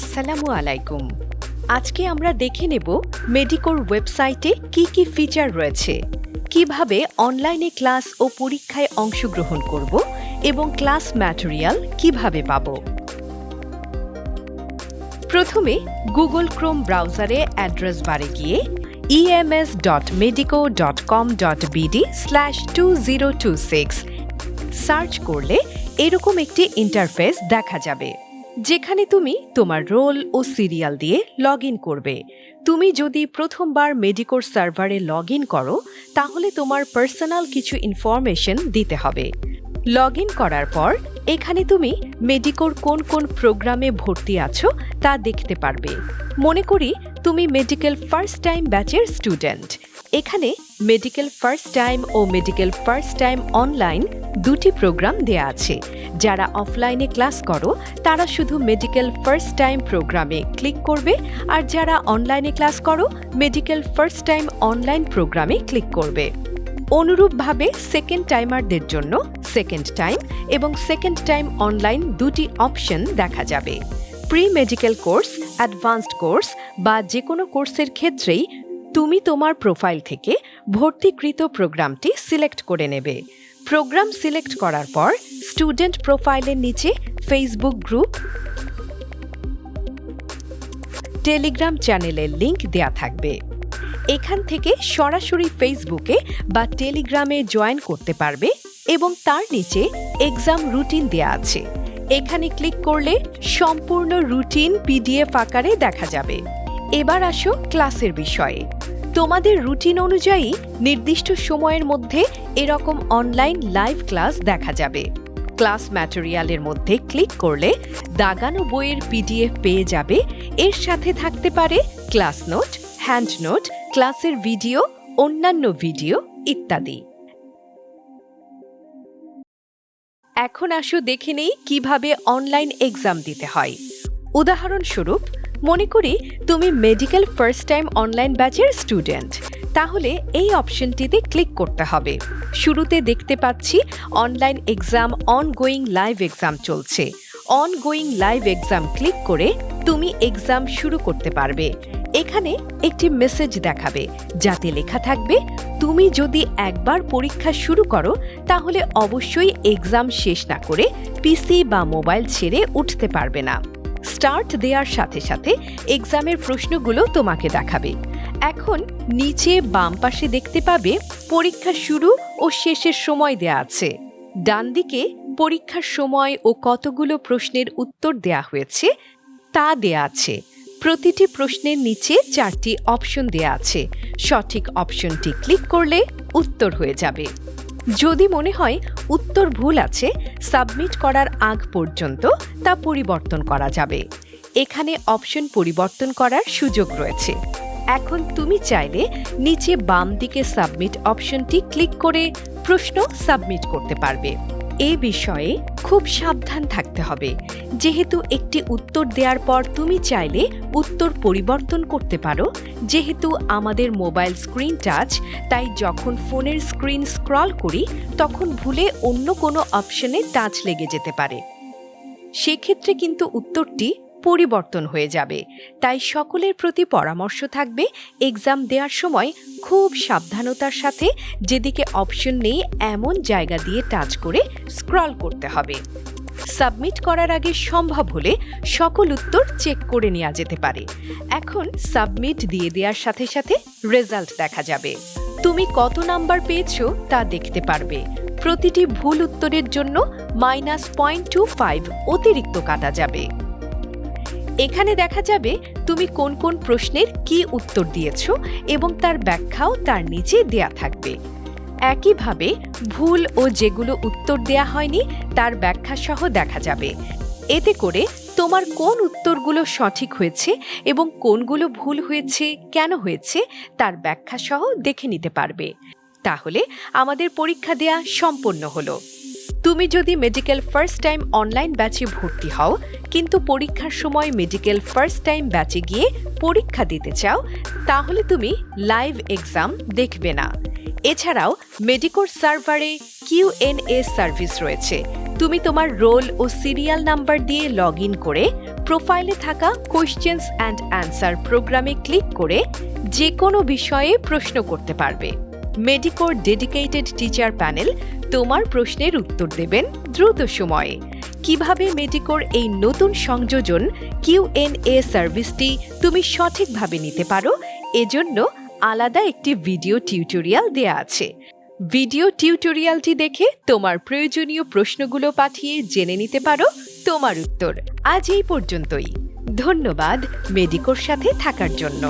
আসসালামু আলাইকুম। আজকে আমরা দেখে নেব মেডিকোর ওয়েবসাইটে কি কি ফিচার রয়েছে, কীভাবে অনলাইনে ক্লাস ও পরীক্ষায় অংশগ্রহণ করব এবং ক্লাস ম্যাটেরিয়াল কীভাবে পাব। প্রথমে গুগল ক্রোম ব্রাউজারে অ্যাড্রেস বারে গিয়ে E ems.medico.com.bd slash two zero two six search করলে এরকম একটি ইন্টারফেস দেখা যাবে। যেখানে তুমি তোমার রোল ও সিরিয়াল দিয়ে লগ করবে। তুমি যদি প্রথমবার মেডিকোর সার্ভারে লগ ইন করো, তাহলে তোমার পার্সোনাল কিছু ইনফরমেশন দিতে হবে। লগ করার পর, এখানে তুমি মেডিকোর কোন কোন প্রোগ্রামে ভর্তি আছো তা দেখতে পারবে। মনে করি তুমি মেডিকেল ফার্স্ট টাইম ব্যাচের স্টুডেন্ট। এখানে মেডিকেল ফার্স্ট টাইম ও মেডিকেল ফার্স্ট টাইম অনলাইন দুটি প্রোগ্রাম দেয়া আছে। যারা অফলাইনে ক্লাস করো, তারা শুধু মেডিকেল ফার্স্ট টাইম প্রোগ্রামে ক্লিক করবে, আর যারা অনলাইনে ক্লাস করো মেডিকেল ফার্স্ট টাইম অনলাইন প্রোগ্রামে ক্লিক করবে। অনুরূপভাবে সেকেন্ড টাইমারদের জন্য সেকেন্ড টাইম এবং সেকেন্ড টাইম অনলাইন দুটি অপশন দেখা যাবে। Pre medical course advanced course বা যে কোনো কোর্সের ক্ষেত্রেই তুমি তোমার প্রোফাইল থেকে ভর্তিকৃত প্রোগ্রামটি সিলেক্ট করে নেবে। প্রোগ্রাম সিলেক্ট করার পর স্টুডেন্ট প্রোফাইলের নিচে ফেসবুক গ্রুপ টেলিগ্রাম চ্যানেলের লিংক দেয়া থাকবে। এখান থেকে সরাসরি ফেসবুকে বা টেলিগ্রামে জয়েন করতে পারবে এবং তার নিচে এক্সাম রুটিন দেয়া আছে। এখানে ক্লিক করলে সম্পূর্ণ রুটিন পিডিএফ আকারে দেখা যাবে। এবার আসো ক্লাসের বিষয়ে। তোমাদের রুটিন অনুযায়ী নির্দিষ্ট সময়ের মধ্যে এরকম অনলাইন লাইভ ক্লাস দেখা যাবে। ক্লাস ম্যাটেরিয়ালের মধ্যে ক্লিক করলে দাগানো বইয়ের পিডিএফ পেয়ে যাবে। এর সাথে থাকতে পারে ক্লাস নোট হ্যান্ড নোট ক্লাসের ভিডিও অন্যান্য ভিডিও ইত্যাদি। এখন আসো দেখে নেই কীভাবে অনলাইন এক্সাম দিতে হয়। উদাহরণস্বরূপ মনে করি তুমি মেডিকেল ফার্স্ট টাইম অনলাইন ব্যাচের স্টুডেন্ট তাহলে এই অপশনটিতে ক্লিক করতে হবে। শুরুতে দেখতে পাচ্ছি online exam ongoing live exam চলছে। অনগোয়িং লাইভ এক্সাম ক্লিক করে তুমি এক্সাম শুরু করতে পারবে। এখানে একটি মেসেজ দেখাবে, যাতে লেখা থাকবে, তুমি যদি একবার পরীক্ষা শুরু করো, তাহলে অবশ্যই এক্সাম শেষ না করে পিসি বা মোবাইল ছেড়ে উঠতে পারবে না। স্টার্ট দেওয়ার সাথে সাথে এক্সামের প্রশ্নগুলো তোমাকে দেখাবে। এখন নিচে বাম পাশে দেখতে পাবে, পরীক্ষা শুরু ও শেষের সময় দেয়া আছে। ডান দিকে পরীক্ষার সময় ও কতগুলো প্রশ্নের উত্তর দেয়া হয়েছে, তা দেয়া আছে। প্রতিটি প্রশ্নের নিচে চারটি অপশন দেয়া আছে। সঠিক অপশনটি ক্লিক করলে উত্তর হয়ে যাবে। যদি মনে হয় উত্তর ভুল আছে সাবমিট করার আগ পর্যন্ত তা পরিবর্তন করা যাবে। এখানে অপশন পরিবর্তন করার সুযোগ রয়েছে। এখন তুমি চাইলে নিচে বাম দিকে সাবমিট অপশনটি ক্লিক করে প্রশ্ন সাবমিট করতে পারবে। এ বিষয়ে খুব সাবধান থাকতে হবে। যেহেতু একটি উত্তর দেওয়ার পর তুমি চাইলে উত্তর পরিবর্তন করতে পারো। যেহেতু আমাদের মোবাইল স্ক্রিন টাচ, তাই যখন ফোনের স্ক্রিন স্ক্রল করি, তখন ভুলে অন্য কোনো অপশনে টাচ লেগে যেতে পারে। সেক্ষেত্রে কিন্তু উত্তরটি পরিবর্তন হয়ে যাবে। তাই সকলের প্রতি পরামর্শ থাকবে এক্সাম দেওয়ার সময় খুব সাবধানতার সাথে যেদিকে অপশন নেই এমন জায়গা দিয়ে টাচ করে স্ক্রল করতে হবে। সাবমিট করার আগে সম্ভব হলে সকল উত্তর চেক করে নেওয়া যেতে পারে। এখন সাবমিট দিয়ে দেওয়ার সাথে সাথে রেজাল্ট দেখা যাবে। তুমি কত নাম্বার পেয়েছ তা দেখতে পারবে। প্রতিটি ভুল উত্তরের জন্য মাইনাস পয়েন্ট টু ফাইভ অতিরিক্ত কাটা যাবে। এখানে দেখা যাবে তুমি কোন কোন প্রশ্নের কি উত্তর দিয়েছ এবং তার ব্যাখ্যাও তার নিচে দেয়া থাকবে। একইভাবে ভুল ও যেগুলো উত্তর দেয়া হয়নি তার ব্যাখ্যা সহ দেখা যাবে। এতে করে তোমার কোন উত্তরগুলো সঠিক হয়েছে এবং কোনগুলো ভুল হয়েছে, কেন হয়েছে, তার ব্যাখ্যা সহ দেখে নিতে পারবে। তাহলে আমাদের পরীক্ষা দেয়া সম্পন্ন হলো। তুমি যদি মেডিকেল ফার্স্ট টাইম অনলাইন ব্যাচে ভর্তি হও কিন্তু পরীক্ষার সময় মেডিকেল ফার্স্ট টাইম ব্যাচে গিয়ে পরীক্ষা দিতে চাও, তাহলে তুমি লাইভ এক্সাম দেখবে না। এছাড়াও মেডিকোর সার্ভারে কিউএনএ সার্ভিস রয়েছে। তুমি তোমার রোল ও সিরিয়াল নাম্বার দিয়ে লগ ইন করে প্রোফাইলে থাকা কোয়েশ্চেন্স অ্যান্ড অ্যান্সার প্রোগ্রামে ক্লিক করে যে কোনো বিষয়ে প্রশ্ন করতে পারবে। মেডিকোর ডেডিকেটেড টিচার প্যানেল তোমার প্রশ্নের উত্তর দেবেন দ্রুত সময়ে। কীভাবে মেডিকোর এই নতুন সংযোজন কিউএনএ সার্ভিসটি তুমি সঠিকভাবে নিতে পারো, এজন্য আলাদা একটি ভিডিও টিউটোরিয়াল দেয়া আছে। ভিডিও টিউটোরিয়ালটি দেখে তোমার প্রয়োজনীয় প্রশ্নগুলো পাঠিয়ে জেনে নিতে পারো তোমার উত্তর। আজ এই পর্যন্তই। ধন্যবাদ মেডিকোর সাথে থাকার জন্য।